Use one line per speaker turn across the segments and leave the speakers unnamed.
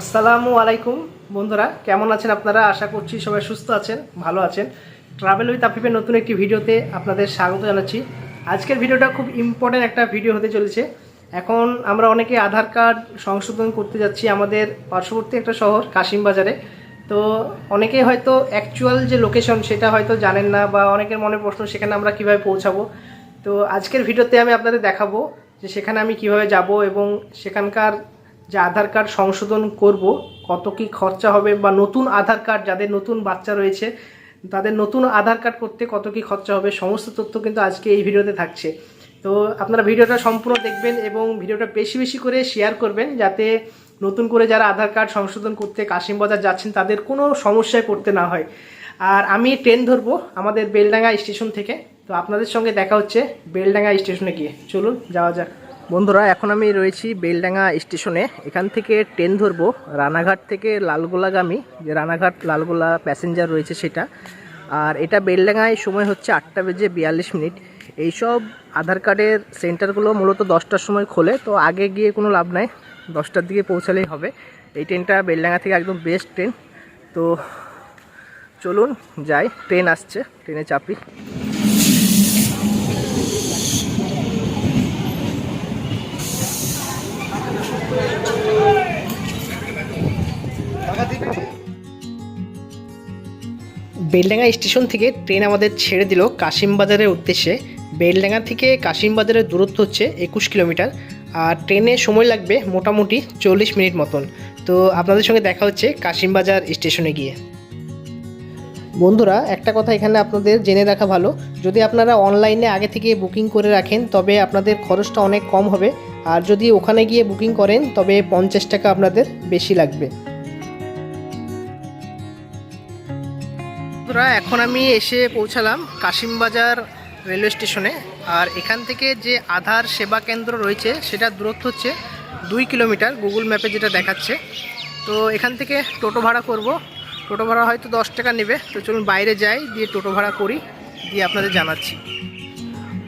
আসসালামু আলাইকুম, বন্ধুরা। কেমন আছেন আপনারা? আশা করছি সবাই সুস্থ আছেন, ভালো আছেন। ট্রাভেল উইথ আফিফের নতুন একটি ভিডিওতে আপনাদের স্বাগত জানাচ্ছি। আজকের ভিডিওটা খুব ইম্পর্ট্যান্ট একটা ভিডিও হতে চলেছে। এখন আমরা অনেকে আধার কার্ড সংশোধন করতে যাচ্ছি আমাদের পার্শ্ববর্তী একটা শহর, কাশিম বাজারে। তো অনেকেই হয়তো অ্যাকচুয়াল যে লোকেশন সেটা হয়তো জানেন না বা অনেকের মনে প্রশ্ন, সেখানে আমরা কীভাবে পৌঁছাবো? তো আজকের ভিডিওতে আমি আপনাদের দেখাবো যে সেখানে আমি কীভাবে যাব এবং সেখানকার যে আধার কার্ড সংশোধন করব, কত কি খরচা হবে বা নতুন আধার কার্ড, যাদের নতুন বাচ্চা রয়েছে, তাদের নতুন আধার কার্ড করতে কত কি খরচা হবে, সমস্ত তথ্য কিন্তু আজকে এই ভিডিওতে থাকছে। তো আপনারা ভিডিওটা সম্পূর্ণ দেখবেন এবং ভিডিওটা বেশি বেশি করে শেয়ার করবেন, যাতে নতুন করে যারা আধার কার্ড সংশোধন করতে কাশিম বাজার যাচ্ছেন, তাদের কোনো সমস্যায় পড়তে না হয়। আর আমি ট্রেন ধরবো আমাদের বেলডাঙ্গা স্টেশন থেকে, তো আপনাদের সঙ্গে দেখা হচ্ছে বেলডাঙ্গা স্টেশনে গিয়ে। চলুন, যাওয়া যাক। বন্ধুরা, এখন আমি রয়েছি বেলডাঙ্গা স্টেশনে। এখান থেকে ট্রেন ধরবো। রানাঘাট থেকে লালগোলাগামী, যে রানাঘাট লালগোলা প্যাসেঞ্জার রয়েছে সেটা। আর এটা বেলডাঙ্গায় সময় হচ্ছে আটটা বেজে বিয়াল্লিশ মিনিট। এইসব আধার কার্ডের সেন্টারগুলো মূলত দশটার সময় খোলে, তো আগে গিয়ে কোনো লাভ নাই। দশটার দিকে পৌঁছালেই হবে। এই ট্রেনটা বেলডাঙ্গা থেকে একদম বেস্ট ট্রেন। তো চলুন, যাই। ট্রেন আসছে, ট্রেনে চাপি। বেলডাঙ্গা স্টেশন থেকে ট্রেন আমাদের ছেড়ে দিল কাশিমবাজারের উদ্দেশ্যে। বেলডাঙ্গা থেকে কাশিমবাজারের দূরত্ব হচ্ছে একুশ কিলোমিটার। আর ট্রেনে সময় লাগবে মোটামুটি চল্লিশ মিনিট মতন। তো আপনাদের সঙ্গে দেখা হচ্ছে কাশিমবাজার স্টেশনে গিয়ে। বন্ধুরা, একটা কথা এখানে আপনাদের জেনে রাখা ভালো। যদি আপনারা অনলাইনে আগে থেকে বুকিং করে রাখেন, তবে আপনাদের খরচটা অনেক কম হবে। আর যদি ওখানে গিয়ে বুকিং করেন, তবে পঞ্চাশ টাকা আপনাদের বেশি লাগবে। বন্ধুরা, এখন আমি এসে পৌঁছালাম কাশিমবাজার রেলওয়ে স্টেশনে। আর এখান থেকে যে আধার সেবা কেন্দ্র রয়েছে সেটার দূরত্ব হচ্ছে দুই কিলোমিটার, গুগল ম্যাপে যেটা দেখাচ্ছে। তো এখান থেকে টোটো ভাড়া করব। টোটো ভাড়া হয়তো দশ টাকা নেবে। তো চলুন বাইরে যাই, দিয়ে টোটো ভাড়া করি, দিয়ে আপনাদের জানাচ্ছি।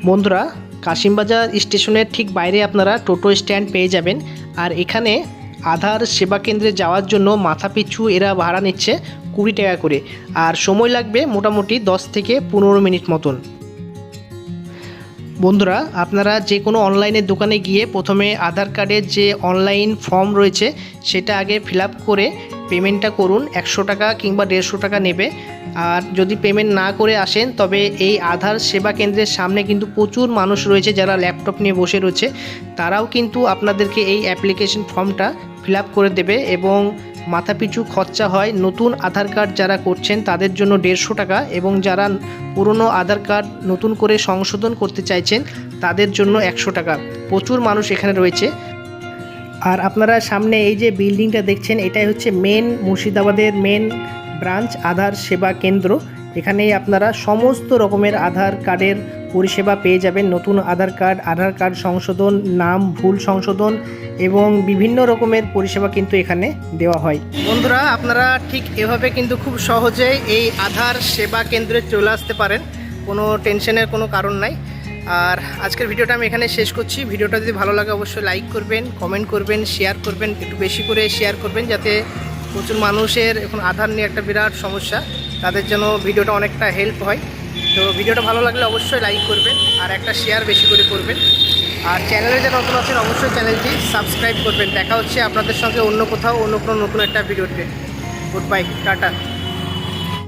বন্ধুরা, কাশিমবাজার স্টেশনের ঠিক বাইরে আপনারা টোটো স্ট্যান্ড পেয়ে যাবেন। আর এখানে আধার সেবা কেন্দ্রে যাওয়ার জন্য মাথা পিছু এরা ভাড়া নিচ্ছে কুড়ি টাকা করে। আর সময় লাগবে মোটামুটি দশ থেকে পনেরো মিনিট মতন। বন্ধুরা, আপনারা যে কোনো অনলাইনের দোকানে গিয়ে প্রথমে আধার কার্ডের যে অনলাইন ফর্ম রয়েছে, সেটা আগে ফিল করে পেমেন্টটা করুন, একশো টাকা কিংবা দেড়শো টাকা নেবে। আর যদি পেমেন্ট না করে আসেন, তবে এই আধার সেবা কেন্দ্রের সামনে কিন্তু প্রচুর মানুষ রয়েছে যারা ল্যাপটপ নিয়ে বসে রয়েছে। তারাও কিন্তু আপনাদেরকে এই অ্যাপ্লিকেশন ফর্মটা ফিল করে দেবে এবং মাথাপিছু খরচা হয়। নতুন আধার কার্ড যারা করছেন, তাদের জন্য দেড়শো টাকা এবং যারা পুরনো আধার কার্ড নতুন করে সংশোধন করতে চাইছেন, তাদের জন্য একশো টাকা। প্রচুর মানুষ এখানে রয়েছে। আর আপনারা সামনে এই যে বিল্ডিংটা দেখছেন, এটাই হচ্ছে মেন মুর্শিদাবাদের মেন ব্রাঞ্চ আধার সেবা কেন্দ্র। এখানেই আপনারা সমস্ত রকমের আধার কার্ডের পরিষেবা পেয়ে যাবেন। নতুন আধার কার্ড আধার কার্ড সংশোধন, নাম, ভুল সংশোধন এবং বিভিন্ন রকমের পরিষেবা কিন্তু এখানে দেওয়া হয়। বন্ধুরা, আপনারা ঠিক এভাবে কিন্তু খুব সহজেই এই আধার সেবা কেন্দ্রে চলে আসতে পারেন। কোনো টেনশনের কোনো কারণ নাই। আর আজকের ভিডিওটা আমি এখানে শেষ করছি। ভিডিওটা যদি ভালো লাগে অবশ্যই লাইক করবেন, কমেন্ট করবেন, শেয়ার করবেন, একটু বেশি করে শেয়ার করবেন যাতে প্রচুর মানুষের এখন আধার নিয়ে একটা বিরাট সমস্যা। তাদের জন্য ভিডিওটা অনেকটা হেল্প হয়। তো ভিডিওটা ভালো লাগলে অবশ্যই লাইক করবেন আর একটা শেয়ার বেশি করে করবেন। আর চ্যানেলে যারা নতুন আছেন, অবশ্যই চ্যানেলটি সাবস্ক্রাইব করবেন। দেখা হচ্ছে আপনাদের সঙ্গে অন্য কোথাও, অন্য কোনো নতুন একটা ভিডিওতে গুড বাই টাটা।